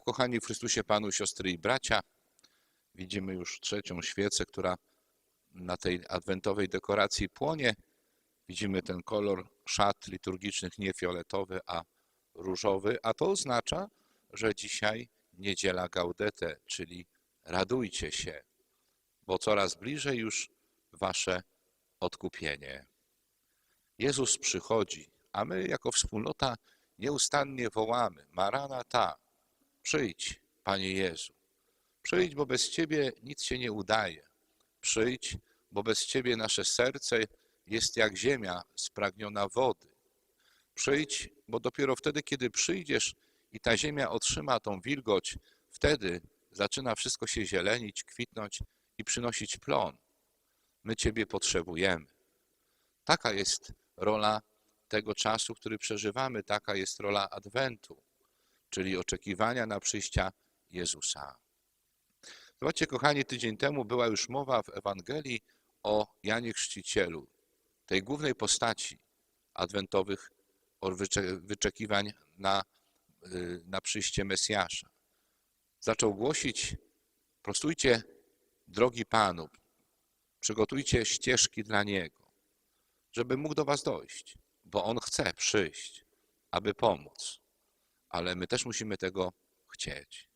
Ukochani w Chrystusie Panu, siostry i bracia, widzimy już trzecią świecę, która na tej adwentowej dekoracji płonie. Widzimy ten kolor szat liturgicznych nie fioletowy, a różowy, a to oznacza, że dzisiaj niedziela Gaudete, czyli radujcie się, bo coraz bliżej już wasze odkupienie. Jezus przychodzi, a my jako wspólnota nieustannie wołamy: Maranata, przyjdź, Panie Jezu. Przyjdź, bo bez Ciebie nic się nie udaje. Przyjdź, bo bez Ciebie nasze serce jest jak ziemia spragniona wody. Przyjdź, bo dopiero wtedy, kiedy przyjdziesz i ta ziemia otrzyma tą wilgoć, wtedy zaczyna wszystko się zielenić, kwitnąć i przynosić plon. My Ciebie potrzebujemy. Taka jest rola tego czasu, który przeżywamy, taka jest rola Adwentu, czyli oczekiwania na przyjścia Jezusa. Zobaczcie, kochani, tydzień temu była już mowa w Ewangelii o Janie Chrzcicielu, tej głównej postaci adwentowych wyczekiwań na, na przyjście Mesjasza. Zaczął głosić, prostujcie drogi Panu, przygotujcie ścieżki dla Niego, żeby mógł do was dojść, bo On chce przyjść, aby pomóc, ale my też musimy tego chcieć.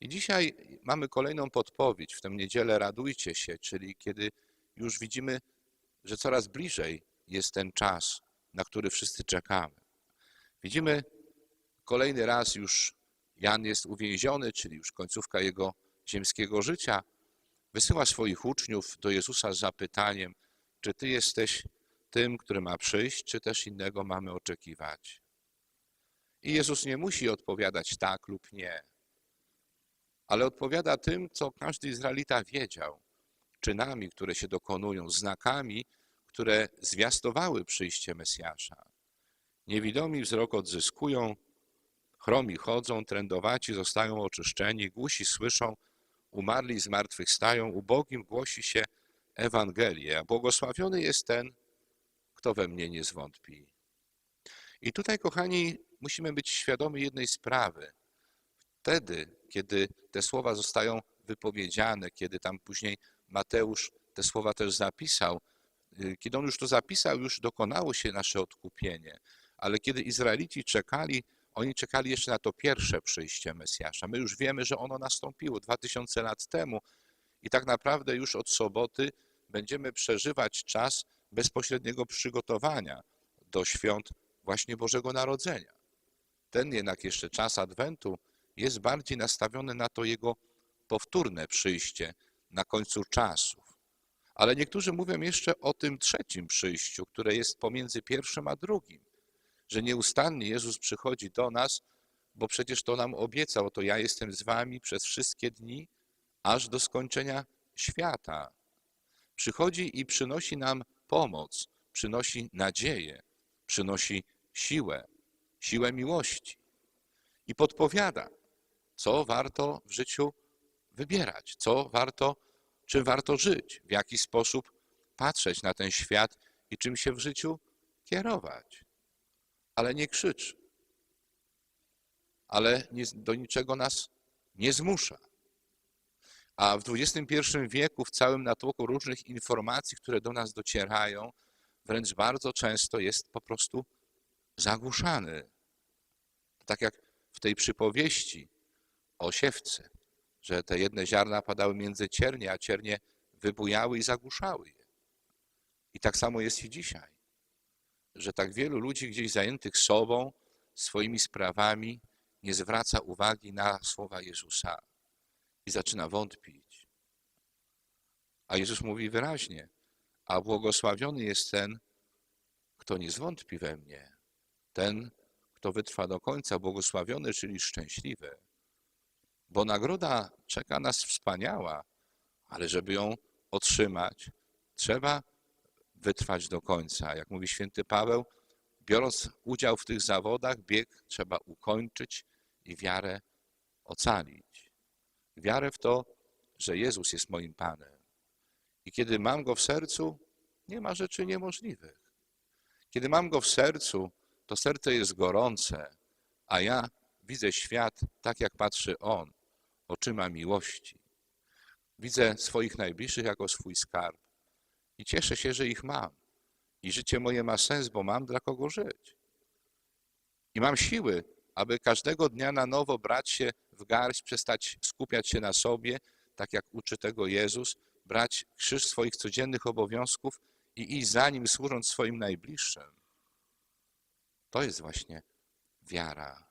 I dzisiaj mamy kolejną podpowiedź. W tę niedzielę radujcie się, czyli kiedy już widzimy, że coraz bliżej jest ten czas, na który wszyscy czekamy. Widzimy kolejny raz już Jan jest uwięziony, czyli już końcówka jego ziemskiego życia. Wysyła swoich uczniów do Jezusa z zapytaniem, czy ty jesteś tym, który ma przyjść, czy też innego mamy oczekiwać. I Jezus nie musi odpowiadać tak lub nie ale odpowiada tym, co każdy Izraelita wiedział, czynami, które się dokonują, znakami, które zwiastowały przyjście Mesjasza. Niewidomi wzrok odzyskują, chromi chodzą, trędowaci zostają oczyszczeni, głusi słyszą, umarli z martwych stają, ubogim głosi się Ewangelię, a błogosławiony jest ten, kto we mnie nie zwątpi. I tutaj, kochani, musimy być świadomi jednej sprawy. Wtedy, kiedy te słowa zostają wypowiedziane, kiedy tam później Mateusz te słowa też zapisał, y, kiedy on już to zapisał, już dokonało się nasze odkupienie. Ale kiedy Izraelici czekali, oni czekali jeszcze na to pierwsze przyjście Mesjasza. My już wiemy, że ono nastąpiło 2000 lat temu i tak naprawdę już od soboty będziemy przeżywać czas bezpośredniego przygotowania do świąt właśnie Bożego Narodzenia. Ten jednak jeszcze czas Adwentu jest bardziej nastawiony na to jego powtórne przyjście na końcu czasów. Ale niektórzy mówią jeszcze o tym trzecim przyjściu, które jest pomiędzy pierwszym a drugim, że nieustannie Jezus przychodzi do nas, bo przecież to nam obiecał, to ja jestem z wami przez wszystkie dni, aż do skończenia świata. Przychodzi i przynosi nam pomoc, przynosi nadzieję, przynosi siłę, siłę miłości i podpowiada, co warto w życiu wybierać, co warto, czym warto żyć, w jaki sposób patrzeć na ten świat i czym się w życiu kierować. Ale nie krzyczy, ale nie, do niczego nas nie zmusza. A w XXI wieku, w całym natłoku różnych informacji, które do nas docierają, wręcz bardzo często jest po prostu zagłuszany. Tak jak w tej przypowieści o siewcy, że te jedne ziarna padały między ciernie, a ciernie wybujały i zagłuszały je. I tak samo jest i dzisiaj, że tak wielu ludzi gdzieś zajętych sobą, swoimi sprawami, nie zwraca uwagi na słowa Jezusa i zaczyna wątpić. A Jezus mówi wyraźnie, a błogosławiony jest ten, kto nie zwątpi we mnie, ten, kto wytrwa do końca, błogosławiony, czyli szczęśliwy bo nagroda czeka nas wspaniała, ale żeby ją otrzymać, trzeba wytrwać do końca. Jak mówi święty Paweł, biorąc udział w tych zawodach, bieg trzeba ukończyć i wiarę ocalić. Wiarę w to, że Jezus jest moim Panem. I kiedy mam Go w sercu, nie ma rzeczy niemożliwych. Kiedy mam Go w sercu, to serce jest gorące, a ja widzę świat tak, jak patrzy On, oczyma miłości. Widzę swoich najbliższych jako swój skarb i cieszę się, że ich mam. I życie moje ma sens, bo mam dla kogo żyć. I mam siły, aby każdego dnia na nowo brać się w garść, przestać skupiać się na sobie, tak jak uczy tego Jezus, brać krzyż swoich codziennych obowiązków i iść za nim, służąc swoim najbliższym. To jest właśnie wiara.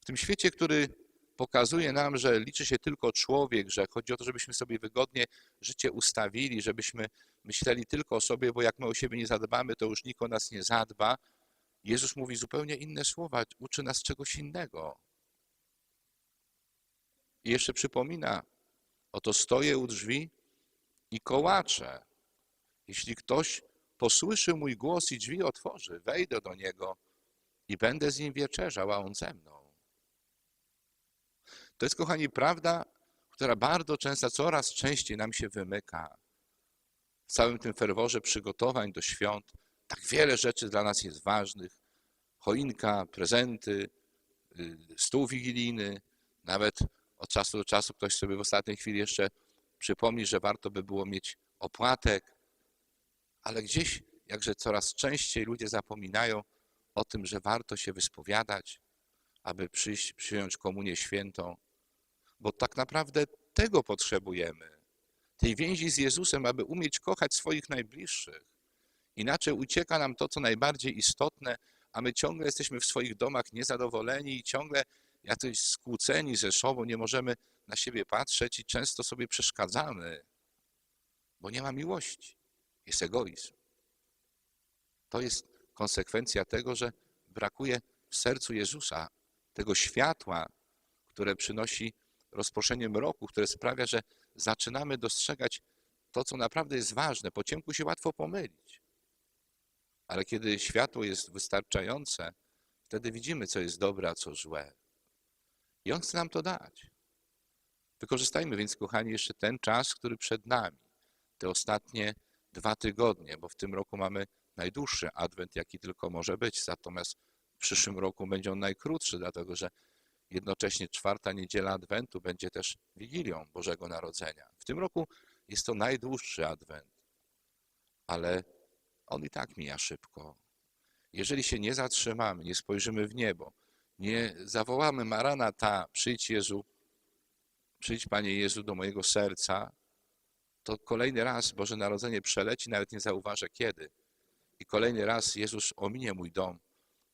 W tym świecie, który pokazuje nam, że liczy się tylko człowiek, że chodzi o to, żebyśmy sobie wygodnie życie ustawili, żebyśmy myśleli tylko o sobie, bo jak my o siebie nie zadbamy, to już nikt o nas nie zadba. Jezus mówi zupełnie inne słowa, uczy nas czegoś innego. I jeszcze przypomina, oto stoję u drzwi i kołaczę. Jeśli ktoś posłyszy mój głos i drzwi otworzy, wejdę do niego i będę z nim wieczerzał, a on ze mną. To jest, kochani, prawda, która bardzo często, coraz częściej nam się wymyka. W całym tym ferworze przygotowań do świąt, tak wiele rzeczy dla nas jest ważnych. Choinka, prezenty, y, stół wigilijny, nawet od czasu do czasu ktoś sobie w ostatniej chwili jeszcze przypomni, że warto by było mieć opłatek, ale gdzieś, jakże coraz częściej ludzie zapominają o tym, że warto się wyspowiadać, aby przyjść, przyjąć komunię świętą, bo tak naprawdę tego potrzebujemy. Tej więzi z Jezusem, aby umieć kochać swoich najbliższych. Inaczej ucieka nam to, co najbardziej istotne, a my ciągle jesteśmy w swoich domach niezadowoleni i ciągle jacyś skłóceni ze sobą, nie możemy na siebie patrzeć i często sobie przeszkadzamy, bo nie ma miłości. Jest egoizm. To jest konsekwencja tego, że brakuje w sercu Jezusa tego światła, które przynosi rozproszenie mroku, które sprawia, że zaczynamy dostrzegać to, co naprawdę jest ważne. Po ciemku się łatwo pomylić. Ale kiedy światło jest wystarczające, wtedy widzimy, co jest dobre, a co złe. I On chce nam to dać. Wykorzystajmy więc, kochani, jeszcze ten czas, który przed nami, te ostatnie dwa tygodnie, bo w tym roku mamy najdłuższy adwent, jaki tylko może być. Natomiast w przyszłym roku będzie on najkrótszy, dlatego że jednocześnie czwarta niedziela adwentu będzie też Wigilią Bożego Narodzenia. W tym roku jest to najdłuższy adwent, ale on i tak mija szybko. Jeżeli się nie zatrzymamy, nie spojrzymy w niebo, nie zawołamy Maranata, przyjdź Jezu, przyjdź Panie Jezu do mojego serca, to kolejny raz Boże Narodzenie przeleci, nawet nie zauważę kiedy. I kolejny raz Jezus ominie mój dom,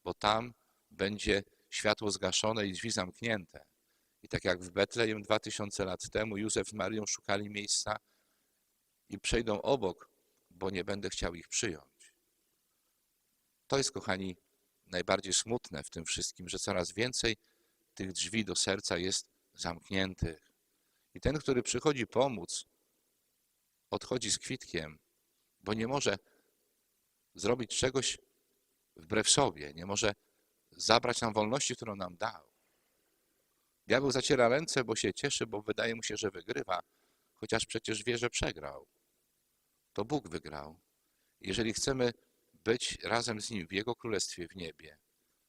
bo tam będzie światło zgaszone i drzwi zamknięte. I tak jak w Betlejem dwa tysiące lat temu Józef z Marią szukali miejsca i przejdą obok, bo nie będę chciał ich przyjąć. To jest, kochani, najbardziej smutne w tym wszystkim, że coraz więcej tych drzwi do serca jest zamkniętych. I ten, który przychodzi pomóc, odchodzi z kwitkiem, bo nie może zrobić czegoś wbrew sobie, nie może zabrać nam wolności, którą nam dał. Diabeł zaciera ręce, bo się cieszy, bo wydaje mu się, że wygrywa, chociaż przecież wie, że przegrał. To Bóg wygrał. Jeżeli chcemy być razem z Nim w Jego Królestwie w niebie,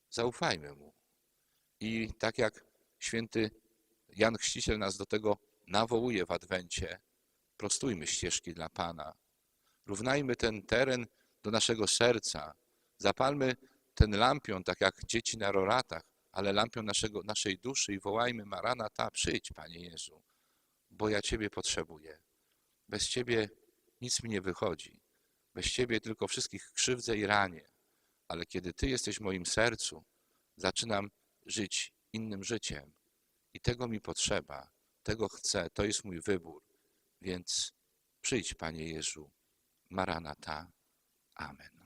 zaufajmy Mu. I tak jak święty Jan Chrzciciel nas do tego nawołuje w Adwencie, prostujmy ścieżki dla Pana. Równajmy ten teren do naszego serca. Zapalmy ten lampion, tak jak dzieci na roratach, ale lampion naszego, naszej duszy i wołajmy Maranata, przyjdź, Panie Jezu, bo ja Ciebie potrzebuję. Bez Ciebie nic mi nie wychodzi. Bez Ciebie tylko wszystkich krzywdzę i ranię. Ale kiedy Ty jesteś w moim sercu, zaczynam żyć innym życiem. I tego mi potrzeba, tego chcę, to jest mój wybór. Więc przyjdź, Panie Jezu, Maranata. Amen.